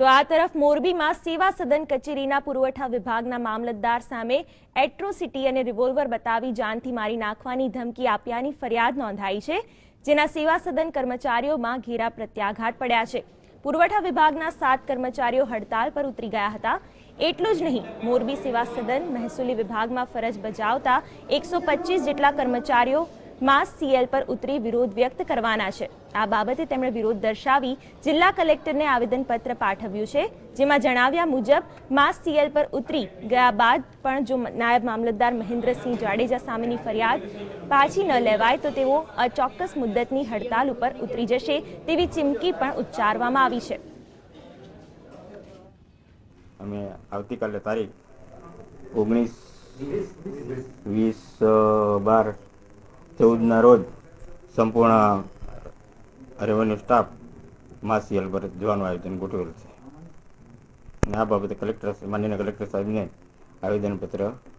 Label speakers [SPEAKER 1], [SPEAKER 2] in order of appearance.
[SPEAKER 1] તો આ તરફ મોરબીમાં સેવા સદન કચેરીના પુરવઠા વિભાગના મામલતદાર સામે એટ્રોસિટી અને રિવોલ્વર બતાવી જાનથી મારી નાખવાની ધમકી આપ્યાની ફરિયાદ નોંધાઈ છે, જેના સેવા સદન કર્મચારીઓમાં ઘેરા પ્રત્યાઘાત પડ્યા છે. પુરવઠા વિભાગના સાત કર્મચારીઓ હડતાલ પર ઉતરી ગયા હતા. એટલું જ નહીં, મોરબી સેવા સદન મહેસૂલી વિભાગમાં ફરજ બજાવતા એકસો જેટલા કર્મચારીઓ માસ સીએલ પર ઉતરી વિરોધ વ્યક્ત કરવાના છે. આ બાબતે તેમણે વિરોધ દર્શાવી જિલ્લા કલેક્ટરને આવેદનપત્ર પાઠવ્યું છે, જેમાં જણાવ્યા મુજબ માસ સીએલ પર ઉતરી ગયા બાદ પણ જો નાયબ મામલતદાર મહેન્દ્રસિંહ જાડેજા સામેની ફરિયાદ પાછી ન લેવાય તો તેઓ અચોક્કસ મુદ્દતની હડતાલ ઉપર ઉતરી જશે તેવી ચીમકી પણ ઉચ્ચારવામાં આવી છે.
[SPEAKER 2] અમે આવતીકાલે તારીખ ઓગણીસ વીસ બાર ચૌદના રોજ સંપૂર્ણ રેવન્યુ સ્ટાફ માસિયલ પર જવાનું આયોજન ગોઠવેલ છે. અને આ બાબતે કલેક્ટર માનનીય કલેક્ટર સાહેબને આવેદનપત્ર